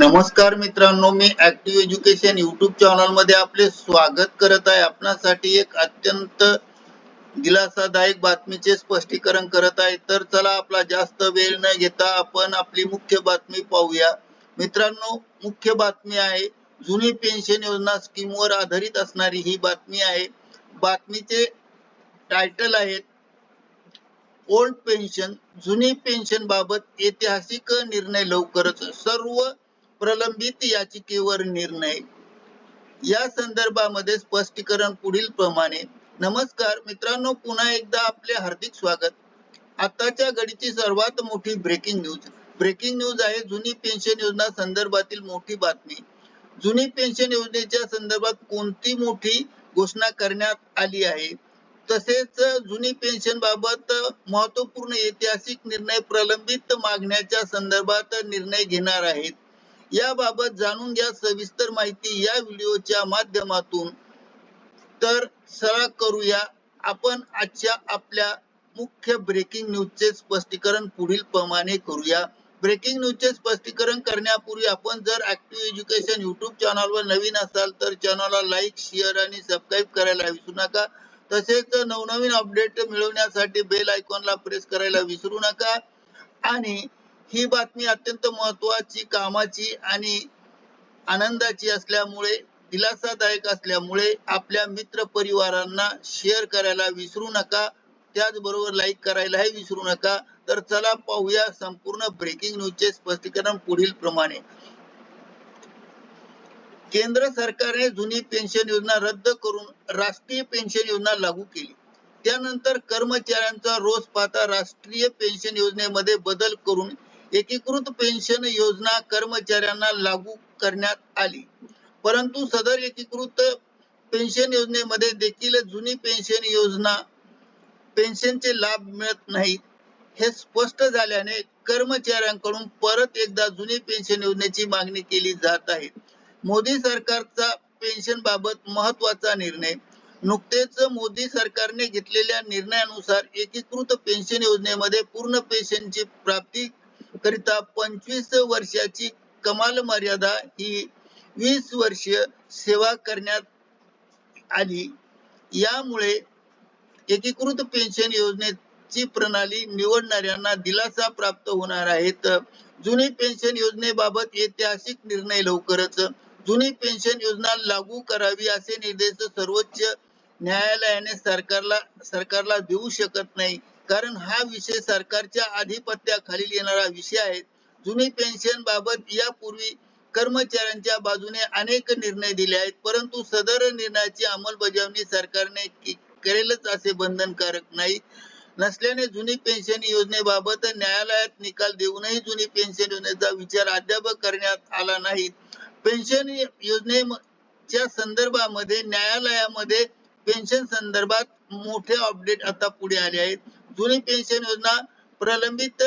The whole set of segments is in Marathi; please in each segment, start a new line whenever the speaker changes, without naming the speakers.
नमस्कार मित्रांनो मी ऍक्टिव्ह एज्युकेशन युट्यूब चॅनलमध्ये आपले स्वागत करत आहे. आपणासाठी एक अत्यंत दिलासादायक बातमीचे स्पष्टीकरण करत आहे. तर चला आपला जास्त वेळ न घेता आपण आपली मुख्य बातमी पाहूया. मित्रांनो मुख्य बातमी आहे जुनी पेन्शन योजना स्कीमवर आधारित असणारी ही बातमी आहे. बातमीचे टायटल आहेत ओल्ड पेन्शन जुनी पेन्शन बाबत ऐतिहासिक निर्णय लवकरच सर्व प्रलंबित याचिकेवर निर्णय. या संदर्भामध्ये स्पष्टीकरण पुढील प्रमाणे. नमस्कार मित्रांनो पुन्हा एकदा आपले हार्दिक स्वागत. आताच्या घडीची सर्वात मोठी ब्रेकिंग न्यूज ब्रेकिंग न्यूज आहे जुनी पेन्शन योजना संदर्भातील मोठी बातमी. जुनी पेन्शन योजनेच्या संदर्भात कोणती मोठी घोषणा करण्यात आली आहे? तसेच जुनी पेन्शन बाबत महत्त्वपूर्ण ऐतिहासिक निर्णय प्रलंबित मागण्याच्या संदर्भात निर्णय घेणार आहेत. याबाबत जाणून घ्या सविस्तर माहिती या व्हिडिओच्या माध्यमातून. तर सराव करूया आपण आजच्या आपल्या मुख्य ब्रेकिंग न्यूजचे स्पष्टीकरण पुढील प्रमाणे करूया. ब्रेकिंग न्यूजचे स्पष्टीकरण करण्यापूर्वी आपण जर ऍक्टिव्ह एज्युकेशन युट्यूब चॅनलवर नवीन असाल तर चॅनलला लाईक शेअर आणि सबस्क्राईब करायला विसरू नका. तसेच नवनवीन अपडेट मिळवण्यासाठी बेल आयकॉनला प्रेस करायला विसरू नका. आणि ही बातमी अत्यंत महत्वाची कामाची आणि आनंदाची असल्यामुळे दिलासादायक असल्यामुळे आपल्या मित्र परिवारांना शेअर करायला विसरू नका. त्याचबरोबर लाईक करायलाही विसरू नका. तर चला पाहूया संपूर्ण ब्रेकिंग न्यूजचे स्पष्टीकरण पुढील प्रमाणे. केंद्र सरकारने जुनी पेन्शन योजना रद्द करून राष्ट्रीय पेन्शन योजना लागू केली. त्यानंतर कर्मचाऱ्यांचा रोज पाहता राष्ट्रीय पेन्शन योजनेमध्ये बदल करून एकीकृत पेन्शन योजना कर्मचाऱ्यांना लागू करण्यात आली. परंतु सदर एकीकृत पेन्शन योजनेमध्ये देखील जुनी पेन्शन योजना पेन्शनचे लाभ मिळत नाहीत. हे स्पष्ट झाल्याने कर्मचाऱ्यांकडून परत एकदा जुनी पेन्शन योजनेची मागणी केली जात आहे. मोदी सरकारचा पेन्शन बाबत महत्त्वाचा निर्णय. नुकतेच मोदी सरकारने घेतलेल्या निर्णयानुसार एकीकृत पेन्शन योजनेमध्ये पूर्ण पेन्शनची प्राप्ती करिता पंचवीस वर्षाची कमाल मर्यादा ही वीस वर्ष सेवा करण्यात आली. यामुळे एकीकृत पेन्शन योजनेची प्रणाली निवडणाऱ्यांना दिलासा प्राप्त होणार आहेत जुनी पेन्शन योजनेबाबत ऐतिहासिक निर्णय लवकरच. जुनी पेन्शन योजना लागू करावी असे निर्देश सर्वोच्च न्यायालयाने सरकारला सरकारला देऊ शकत नाही. कारण हा विषय सरकारच्या आधिपत्याखालील येणारा विषय आहे. जुनी पेन्शन बाबत यापूर्वी कर्मचाऱ्यांच्या बाजूने अनेक निर्णय दिले आहेत परंतु सदर निर्णयाची अंमलबजावणी सरकारने करेलच असे बंधनकारक नाही. नसल्याने जुनी पेन्शन योजनेबाबत न्यायालयात निकाल देऊनही जुनी पेन्शन योजनेचा विचार अद्याप करण्यात आला नाही. पेन्शन योजनेच्या संदर्भामध्ये न्यायालयामध्ये पेन्शन संदर्भात मोठे अपडेट आता पुढे आले आहेत. जुनी पेन्शन योजना प्रलंबित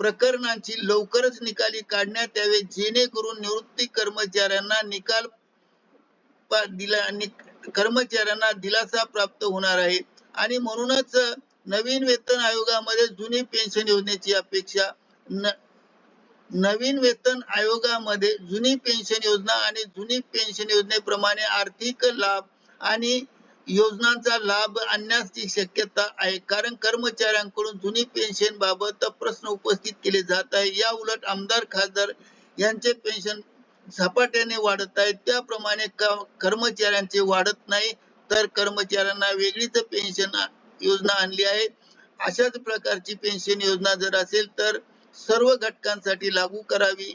प्रकरणांची लवकरच निकाली काढण्यात यावे जेणेकरून निवृत्ती कर्मचाऱ्यांना निकाल दिला कर्मचाऱ्यांना दिलासा प्राप्त होणार आहे. आणि म्हणूनच नवीन वेतन आयोगामध्ये जुनी पेन्शन योजनेची अपेक्षा नवीन वेतन आयोगामध्ये जुनी पेन्शन योजना आणि जुनी पेन्शन योजनेप्रमाणे आर्थिक लाभ आणि योजनांचा लाभ आणण्याची शक्यता आहे. कारण कर्मचाऱ्यांकडून जुनी पेन्शन बाबत प्रश्न उपस्थित केले जात आहे. या उलट आमदार खासदार यांचे पेन्शन झपाट्याने वाढत आहे. त्याप्रमाणे कर्मचाऱ्यांचे वाढत नाही तर कर्मचाऱ्यांना वेगळीच पेन्शन योजना आणली आहे. अशाच प्रकारची पेन्शन योजना जर असेल तर सर्व घटकांसाठी लागू करावी.